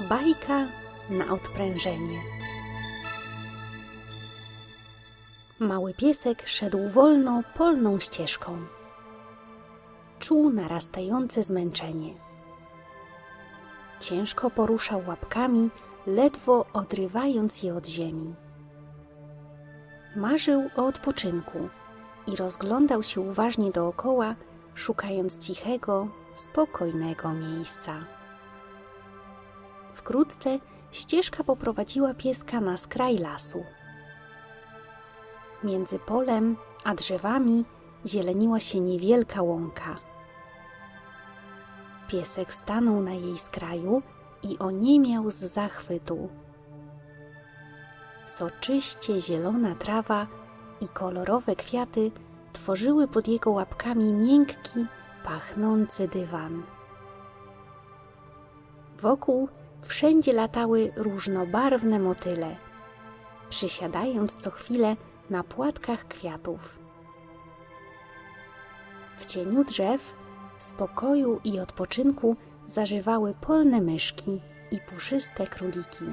Bajka na odprężenie. Mały piesek szedł wolno polną ścieżką. Czuł narastające zmęczenie. Ciężko poruszał łapkami, ledwo odrywając je od ziemi. Marzył o odpoczynku i rozglądał się uważnie dookoła, szukając cichego, spokojnego miejsca. Wkrótce ścieżka poprowadziła pieska na skraj lasu. Między polem a drzewami zieleniła się niewielka łąka. Piesek stanął na jej skraju i oniemiał z zachwytu. Soczyście zielona trawa i kolorowe kwiaty tworzyły pod jego łapkami miękki, pachnący dywan. Wokół wszędzie latały różnobarwne motyle, przysiadając co chwilę na płatkach kwiatów. W cieniu drzew, spokoju i odpoczynku zażywały polne myszki i puszyste króliki.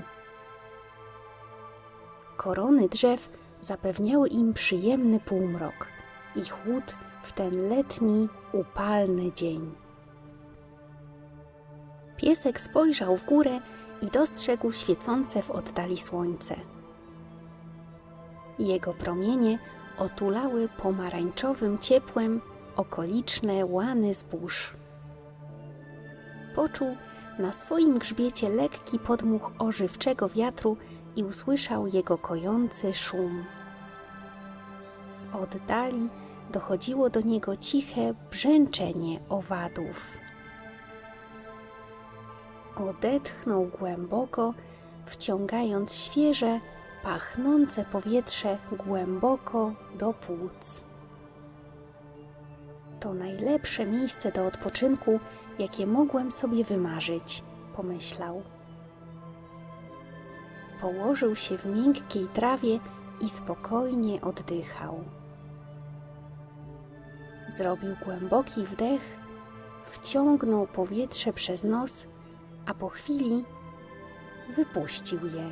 Korony drzew zapewniały im przyjemny półmrok i chłód w ten letni, upalny dzień. Piesek spojrzał w górę i dostrzegł świecące w oddali słońce. Jego promienie otulały pomarańczowym ciepłem okoliczne łany zbóż. Poczuł na swoim grzbiecie lekki podmuch ożywczego wiatru i usłyszał jego kojący szum. Z oddali dochodziło do niego ciche brzęczenie owadów. Odetchnął głęboko, wciągając świeże, pachnące powietrze głęboko do płuc. To najlepsze miejsce do odpoczynku, jakie mogłem sobie wymarzyć, pomyślał. Położył się w miękkiej trawie i spokojnie oddychał. Zrobił głęboki wdech, wciągnął powietrze przez nos, a po chwili wypuścił je.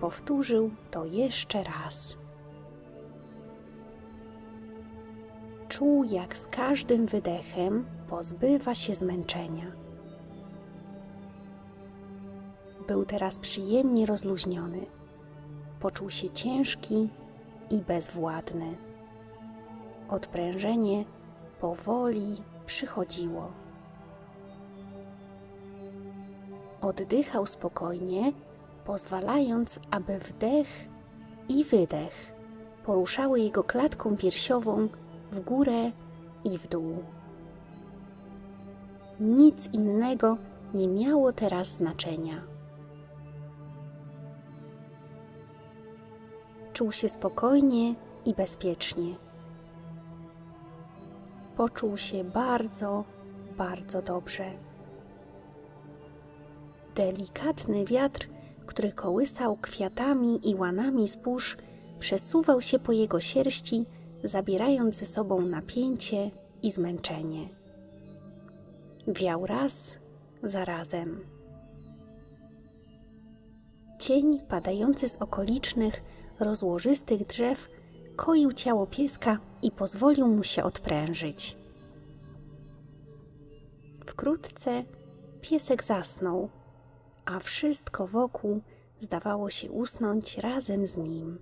Powtórzył to jeszcze raz. Czuł, jak z każdym wydechem pozbywa się zmęczenia. Był teraz przyjemnie rozluźniony. Poczuł się ciężki i bezwładny. Odprężenie powoli przychodziło. Oddychał spokojnie, pozwalając, aby wdech i wydech poruszały jego klatką piersiową w górę i w dół. Nic innego nie miało teraz znaczenia. Czuł się spokojnie i bezpiecznie. Poczuł się bardzo, bardzo dobrze. Delikatny wiatr, który kołysał kwiatami i łanami zbóż, przesuwał się po jego sierści, zabierając ze sobą napięcie i zmęczenie. Wiał raz za razem. Cień padający z okolicznych, rozłożystych drzew koił ciało pieska i pozwolił mu się odprężyć. Wkrótce piesek zasnął, a wszystko wokół zdawało się usnąć razem z nim.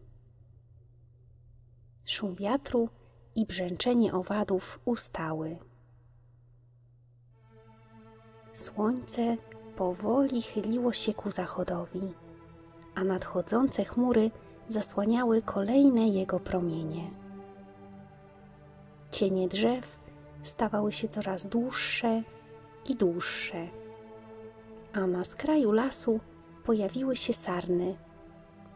Szum wiatru i brzęczenie owadów ustały. Słońce powoli chyliło się ku zachodowi, a nadchodzące chmury zasłaniały kolejne jego promienie. Cienie drzew stawały się coraz dłuższe i dłuższe, a na skraju lasu pojawiły się sarny,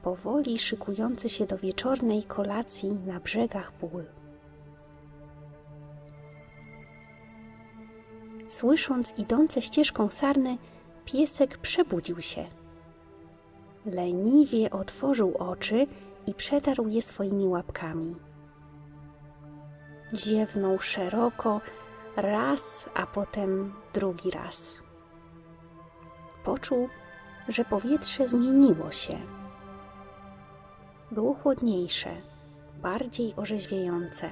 powoli szykujące się do wieczornej kolacji na brzegach pól. Słysząc idące ścieżką sarny, piesek przebudził się. Leniwie otworzył oczy i przetarł je swoimi łapkami. Ziewnął szeroko, raz, a potem drugi raz. Poczuł, że powietrze zmieniło się. Było chłodniejsze, bardziej orzeźwiające.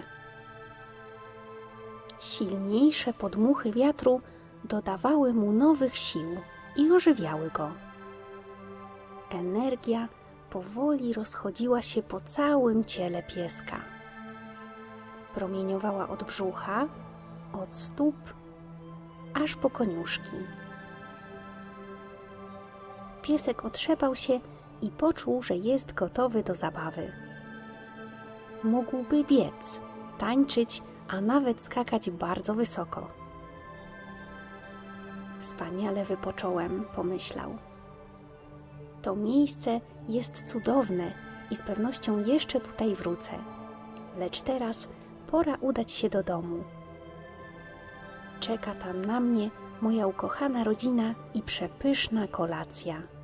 Silniejsze podmuchy wiatru dodawały mu nowych sił i ożywiały go. Energia powoli rozchodziła się po całym ciele pieska. Promieniowała od brzucha, od stóp, aż po koniuszki. Piesek otrzepał się i poczuł, że jest gotowy do zabawy. Mógłby biec, tańczyć, a nawet skakać bardzo wysoko. Wspaniale wypocząłem, pomyślał. To miejsce jest cudowne i z pewnością jeszcze tutaj wrócę. Lecz teraz pora udać się do domu. Czeka tam na mnie moja ukochana rodzina i przepyszna kolacja.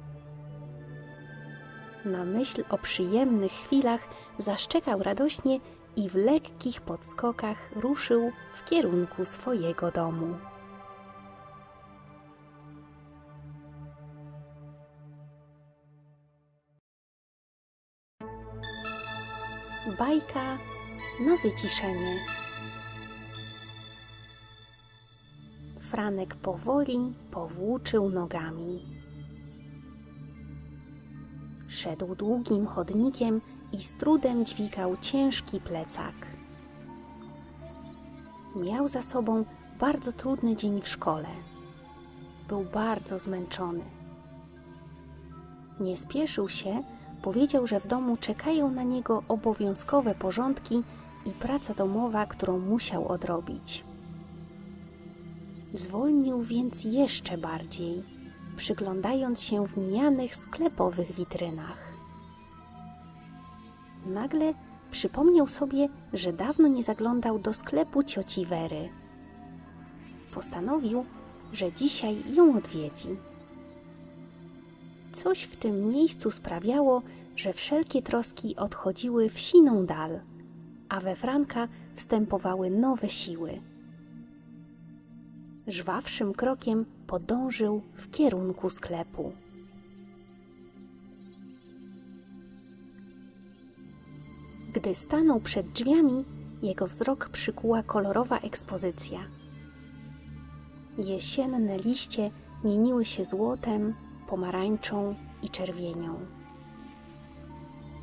Na myśl o przyjemnych chwilach zaszczekał radośnie i w lekkich podskokach ruszył w kierunku swojego domu. Bajka na wyciszenie. Franek powoli powłóczył nogami. Szedł długim chodnikiem i z trudem dźwigał ciężki plecak. Miał za sobą bardzo trudny dzień w szkole. Był bardzo zmęczony. Nie spieszył się, powiedział, że w domu czekają na niego obowiązkowe porządki i praca domowa, którą musiał odrobić. Zwolnił więc jeszcze bardziej, przyglądając się w mijanych sklepowych witrynach. Nagle przypomniał sobie, że dawno nie zaglądał do sklepu cioci Wery. Postanowił, że dzisiaj ją odwiedzi. Coś w tym miejscu sprawiało, że wszelkie troski odchodziły w siną dal, a we Franka wstępowały nowe siły. Żwawszym krokiem podążył w kierunku sklepu. Gdy stanął przed drzwiami, jego wzrok przykuła kolorowa ekspozycja. Jesienne liście mieniły się złotem, pomarańczą i czerwienią.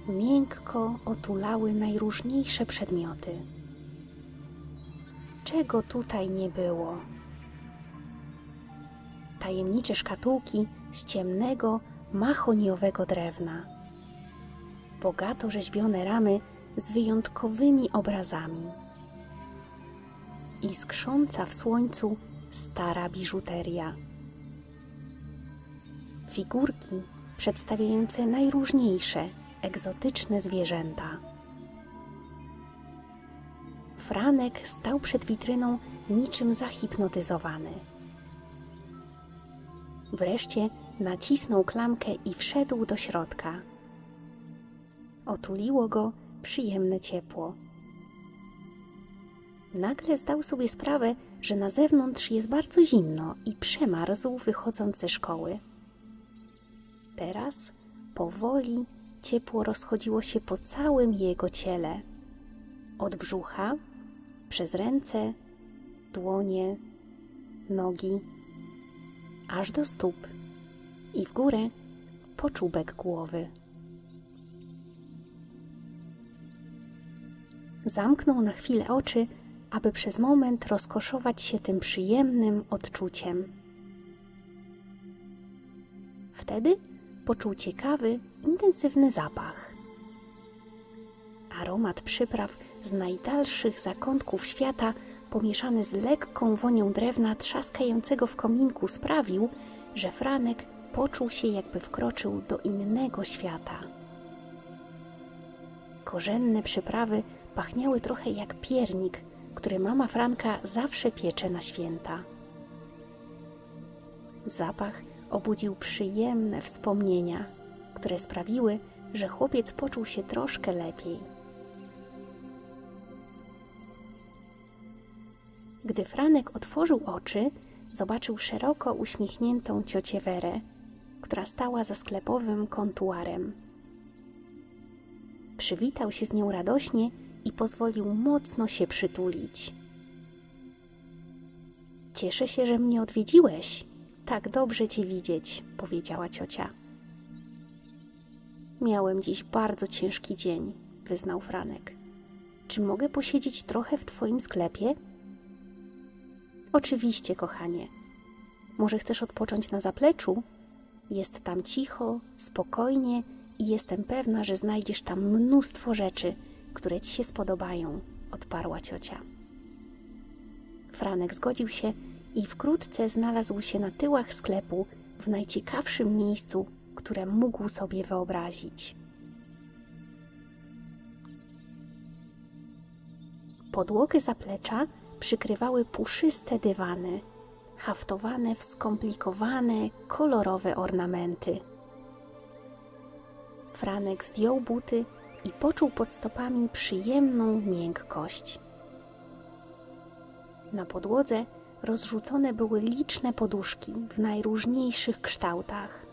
Miękko otulały najróżniejsze przedmioty. Czego tutaj nie było? Tajemnicze szkatułki z ciemnego, mahoniowego drewna. Bogato rzeźbione ramy z wyjątkowymi obrazami. Iskrząca w słońcu stara biżuteria figurki przedstawiające najróżniejsze, egzotyczne zwierzęta. Franek stał przed witryną niczym zahipnotyzowany. Wreszcie nacisnął klamkę i wszedł do środka. Otuliło go przyjemne ciepło. Nagle zdał sobie sprawę, że na zewnątrz jest bardzo zimno i przemarzł, wychodząc ze szkoły. Teraz powoli ciepło rozchodziło się po całym jego ciele. Od brzucha, przez ręce, dłonie, nogi, aż do stóp i w górę po czubek głowy. Zamknął na chwilę oczy, aby przez moment rozkoszować się tym przyjemnym odczuciem. Wtedy poczuł ciekawy, intensywny zapach. Aromat przypraw z najdalszych zakątków świata, pomieszany z lekką wonią drewna trzaskającego w kominku, sprawił, że Franek poczuł się, jakby wkroczył do innego świata. Korzenne przyprawy pachniały trochę jak piernik, który mama Franka zawsze piecze na święta. Zapach obudził przyjemne wspomnienia, które sprawiły, że chłopiec poczuł się troszkę lepiej. Gdy Franek otworzył oczy, zobaczył szeroko uśmiechniętą ciocię Werę która stała za sklepowym kontuarem. Przywitał się z nią radośnie i pozwolił mocno się przytulić. Cieszę się, że mnie odwiedziłeś. Tak dobrze cię widzieć, powiedziała ciocia. Miałem dziś bardzo ciężki dzień, wyznał Franek. Czy mogę posiedzieć trochę w twoim sklepie? Oczywiście, kochanie. Może chcesz odpocząć na zapleczu? Jest tam cicho, spokojnie i jestem pewna, że znajdziesz tam mnóstwo rzeczy, które ci się spodobają, odparła ciocia. Franek zgodził się i wkrótce znalazł się na tyłach sklepu w najciekawszym miejscu, które mógł sobie wyobrazić. Podłogę zaplecza przykrywały puszyste dywany, haftowane w skomplikowane, kolorowe ornamenty. Franek zdjął buty i poczuł pod stopami przyjemną miękkość. Na podłodze rozrzucone były liczne poduszki w najróżniejszych kształtach.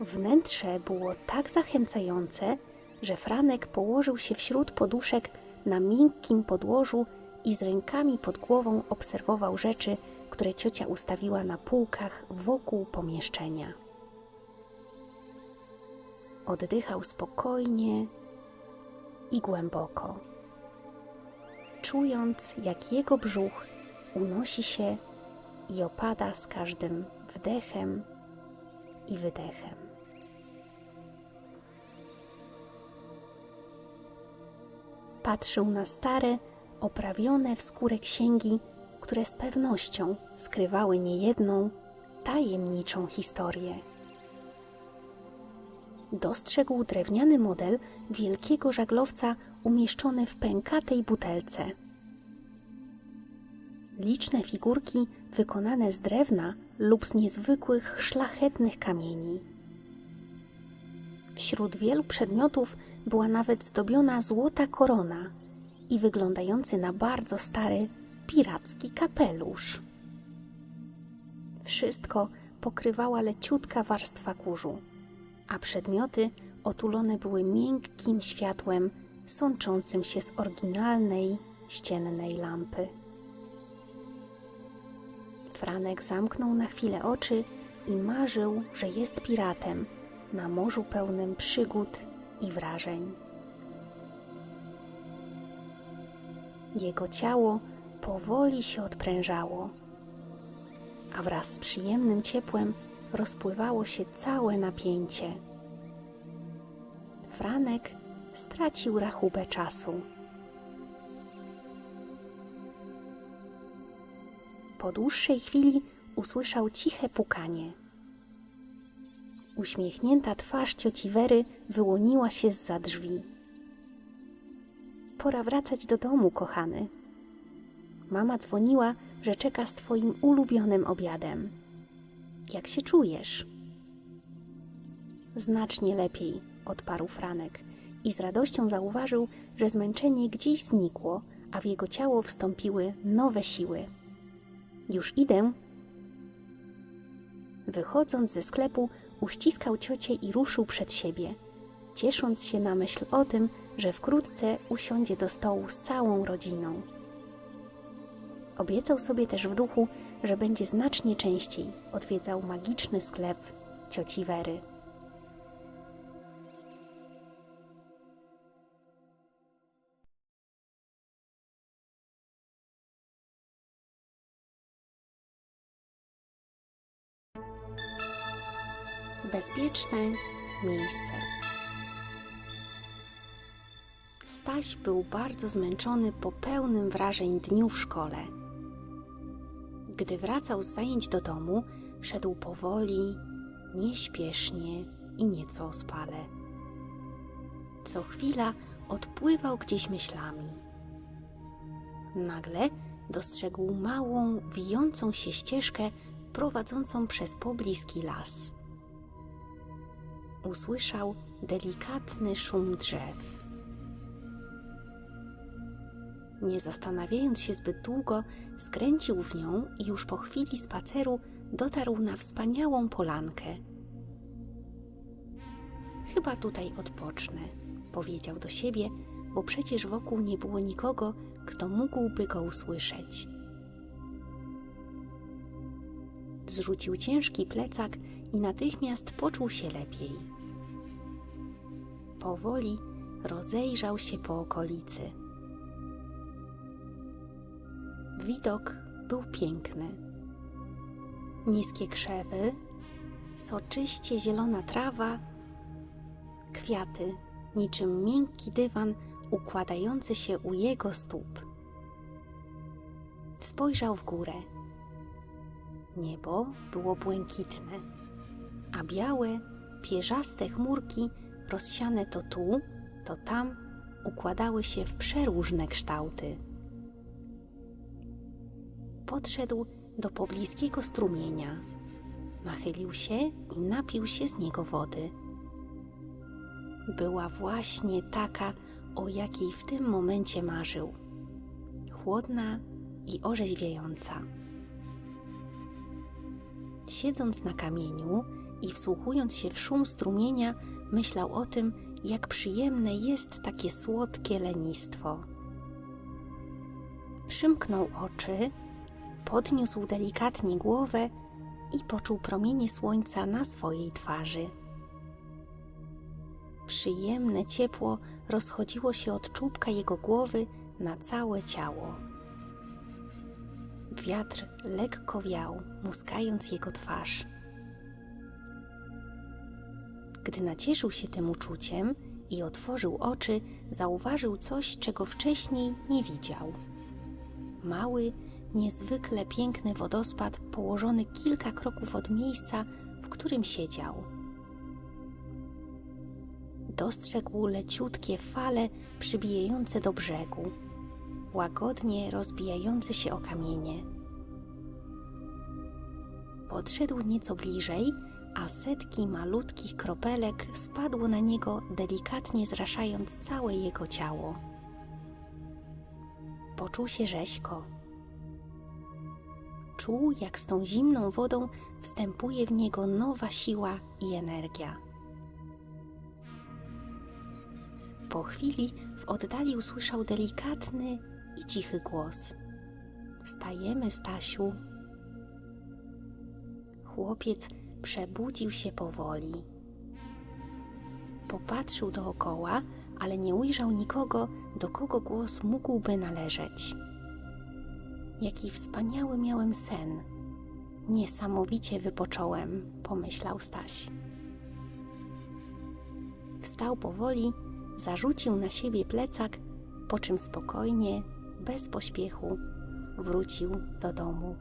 Wnętrze było tak zachęcające, że Franek położył się wśród poduszek na miękkim podłożu i z rękami pod głową obserwował rzeczy, które ciocia ustawiła na półkach wokół pomieszczenia. Oddychał spokojnie i głęboko, czując, jak jego brzuch unosi się i opada z każdym wdechem i wydechem. Patrzył na stare, oprawione w skórę księgi, które z pewnością skrywały niejedną tajemniczą historię. Dostrzegł drewniany model wielkiego żaglowca umieszczony w pękatej butelce. Liczne figurki wykonane z drewna lub z niezwykłych, szlachetnych kamieni. Wśród wielu przedmiotów była nawet zdobiona złota korona i wyglądający na bardzo stary piracki kapelusz. Wszystko pokrywała leciutka warstwa kurzu, a przedmioty otulone były miękkim światłem sączącym się z oryginalnej ściennej lampy. Franek zamknął na chwilę oczy i marzył, że jest piratem na morzu pełnym przygód i wrażeń. Jego ciało powoli się odprężało, a wraz z przyjemnym ciepłem rozpływało się całe napięcie. Franek stracił rachubę czasu. Po dłuższej chwili usłyszał ciche pukanie. Uśmiechnięta twarz cioci Wery wyłoniła się z drzwi. Pora wracać do domu, kochany. Mama dzwoniła, że czeka z twoim ulubionym obiadem. Jak się czujesz? Znacznie lepiej, odparł Franek i z radością zauważył, że zmęczenie gdzieś znikło, a w jego ciało wstąpiły nowe siły. Już idę. Wychodząc ze sklepu, uściskał ciocię i ruszył przed siebie, ciesząc się na myśl o tym, że wkrótce usiądzie do stołu z całą rodziną. Obiecał sobie też w duchu, że będzie znacznie częściej odwiedzał magiczny sklep cioci Wery. Bezpieczne miejsce. Staś był bardzo zmęczony po pełnym wrażeń dniu w szkole. Gdy wracał z zajęć do domu, szedł powoli, nieśpiesznie i nieco ospale. Co chwila odpływał gdzieś myślami. Nagle dostrzegł małą, wijącą się ścieżkę prowadzącą przez pobliski las usłyszał delikatny szum drzew. Nie zastanawiając się zbyt długo, skręcił w nią i już po chwili spaceru dotarł na wspaniałą polankę. Chyba tutaj odpocznę, powiedział do siebie, bo przecież wokół nie było nikogo, kto mógłby go usłyszeć. Zrzucił ciężki plecak i natychmiast poczuł się lepiej. Powoli rozejrzał się po okolicy. Widok był piękny. Niskie krzewy, soczyście zielona trawa, kwiaty, niczym miękki dywan układający się u jego stóp. Spojrzał w górę. Niebo było błękitne, a białe, pierzaste chmurki rozsiane to tu, to tam układały się w przeróżne kształty. Podszedł do pobliskiego strumienia, nachylił się i napił się z niego wody. Była właśnie taka, o jakiej w tym momencie marzył. Chłodna i orzeźwiająca. Siedząc na kamieniu i wsłuchując się w szum strumienia, myślał o tym, jak przyjemne jest takie słodkie lenistwo. Przymknął oczy, podniósł delikatnie głowę i poczuł promienie słońca na swojej twarzy. Przyjemne ciepło rozchodziło się od czubka jego głowy na całe ciało. Wiatr lekko wiał, muskając jego twarz. Gdy nacieszył się tym uczuciem i otworzył oczy, zauważył coś, czego wcześniej nie widział. Mały, niezwykle piękny wodospad położony kilka kroków od miejsca, w którym siedział. Dostrzegł leciutkie fale przybijające do brzegu, łagodnie rozbijające się o kamienie. Podszedł nieco bliżej, a setki malutkich kropelek spadło na niego, delikatnie zraszając całe jego ciało. Poczuł się rzeźko. Czuł, jak z tą zimną wodą wstępuje w niego nowa siła i energia. Po chwili w oddali usłyszał delikatny i cichy głos. Stajemy, Stasiu. Chłopiec przebudził się powoli. Popatrzył dookoła, ale nie ujrzał nikogo, do kogo głos mógłby należeć. Jaki wspaniały miałem sen. Niesamowicie wypocząłem, pomyślał Staś. Wstał powoli, zarzucił na siebie plecak, po czym spokojnie, bez pośpiechu, wrócił do domu.